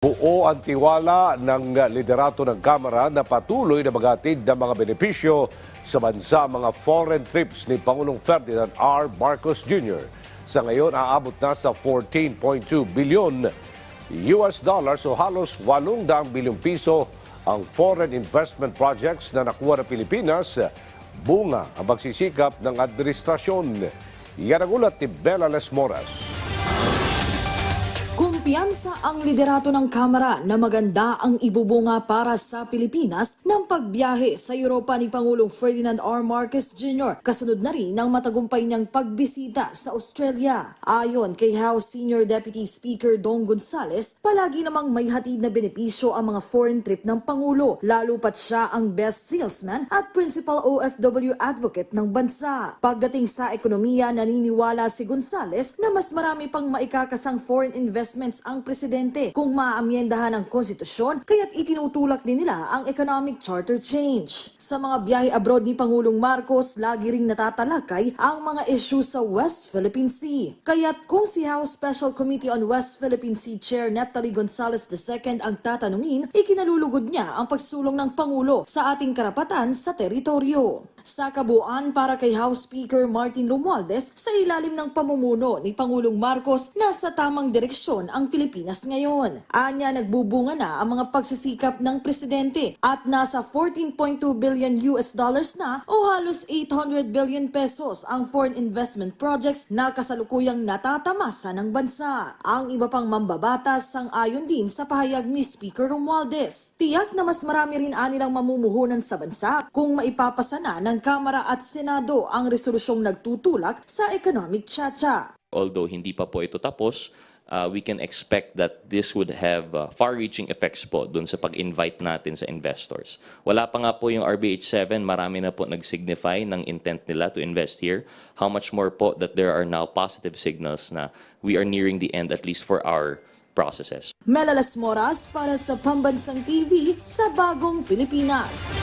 Buo ang tiwala ng liderato ng Kamara na patuloy na magatid ng mga benepisyo sa bansa mga foreign trips ni Pangulong Ferdinand R. Marcos Jr. Sa ngayon, aabot na sa 14.2 bilyon US dollars o halos 800 bilyong piso ang foreign investment projects na nakuha ng Pilipinas. Bunga ang magsisikap ng administrasyon. Yan ang ulat ni Bella Les Moras. Kumpiyansa ang liderato ng Kamara na maganda ang ibubunga para sa Pilipinas ng pagbiyahe sa Europa ni Pangulong Ferdinand R. Marcos Jr. Kasunod na rin ng matagumpay niyang pagbisita sa Australia. Ayon kay House Senior Deputy Speaker Dong Gonzales, palagi namang may hatid na benepisyo ang mga foreign trip ng Pangulo, lalo pat siya ang best salesman at principal OFW advocate ng bansa. Pagdating sa ekonomiya, naniniwala si Gonzales na mas marami pang maikakasang foreign investments ang presidente kung maamyendahan ang konstitusyon kaya't itinutulak din nila ang economic charter change. Sa mga biyahe abroad ni Pangulong Marcos, lagi ring natatalakay ang mga issue sa West Philippine Sea. Kaya't kung si House Special Committee on West Philippine Sea Chair Neptali Gonzales II ang tatanungin, ikinalulugod niya ang pagsulong ng Pangulo sa ating karapatan sa teritoryo. Sa kabuuan para kay House Speaker Martin Romualdez, sa ilalim ng pamumuno ni Pangulong Marcos, nasa tamang direksyon ang Pilipinas ngayon. Anya nagbubunga na ang mga pagsisikap ng presidente at nasa 14.2 billion US dollars na o halos 800 billion pesos ang foreign investment projects na kasalukuyang natatamasa ng bansa. Ang iba pang mambabatas sang ayon din sa pahayag ni Speaker Romualdez. Tiyak na mas marami rin anilang mamumuhunan sa bansa kung maipapasa na ng Kamara at Senado ang resolusyong nagtutulak sa economic tsa although hindi pa po ito tapos, uh, we can expect that this would have uh, far-reaching effects po dun sa pag-invite natin sa investors. Wala pa nga po yung RBH 7, marami na po nag-signify ng intent nila to invest here. How much more po that there are now positive signals na we are nearing the end at least for our processes. Melalas Moras para sa Pambansang TV sa Bagong Pilipinas.